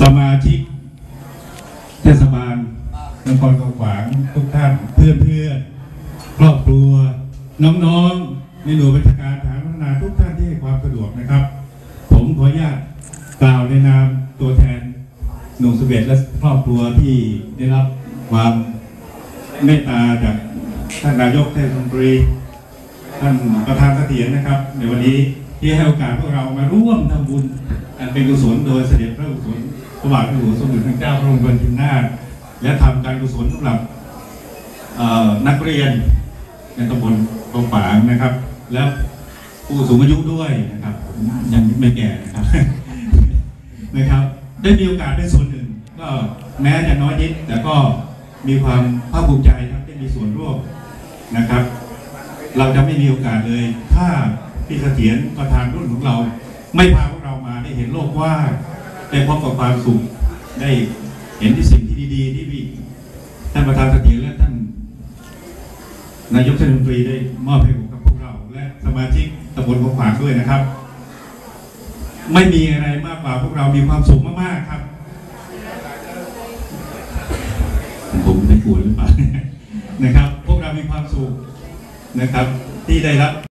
สมาชิกเทศบาลนครกขวางทุกท่านเพื่อนเพื่อนครอบครัว น้องๆในหน่วยบัญชการทหารพัฒนาทุกท่านที่ให้ความสะดวกนะครับ ผมขออนุญาตกล่าวในนามตัวแทนหนุ่มสเวตและครอบครัวที่ได้รับความเมตตาจากท่านนายกเทศมนตรีท่านประธานเสถียรนะครับ ในวันนี้ ที่ให้โอกาสพวกเรามาร่วมทำบุญ อันเป็นกุศลโดยเสด็จพระกุศลพระบาทพระอยู่สมเด็จพระเจ้าพระองค์บรมนาถและทำการกุศลสำหรับนักเรียนในตำบลกองฝางนะครับ และผู้สูงอายุด้วยนะครับยังไม่แก่นะครับนะครับ ได้มีโอกาสเป็นส่วนหนึ่ง ก็แม้จะน้อยนิดแต่ก็มีความภาคภูมิใจครับได้มีส่วนร่วมนะครับ เราจะไม่มีโอกาสเลยถ้า พี่เสถียรประธานรุ่นของเรา ไม่พาพวกเรามาได้เห็นโลกว่าได้พบกับความสุขได้เห็นที่สิ่งที่ดีๆที่พี่ท่านประธานเสถียรและท่านนายกเทศมนตรีได้มอบให้กับพวกเรา และสมาชิกตำบลของฝางด้วยนะครับ ไม่มีอะไรมากกว่าพวกเรามีความสุขมากๆครับ ผมไม่กลัวหรือเปล่านะครับ พวกเรามีความสุขนะครับ ที่ได้รับ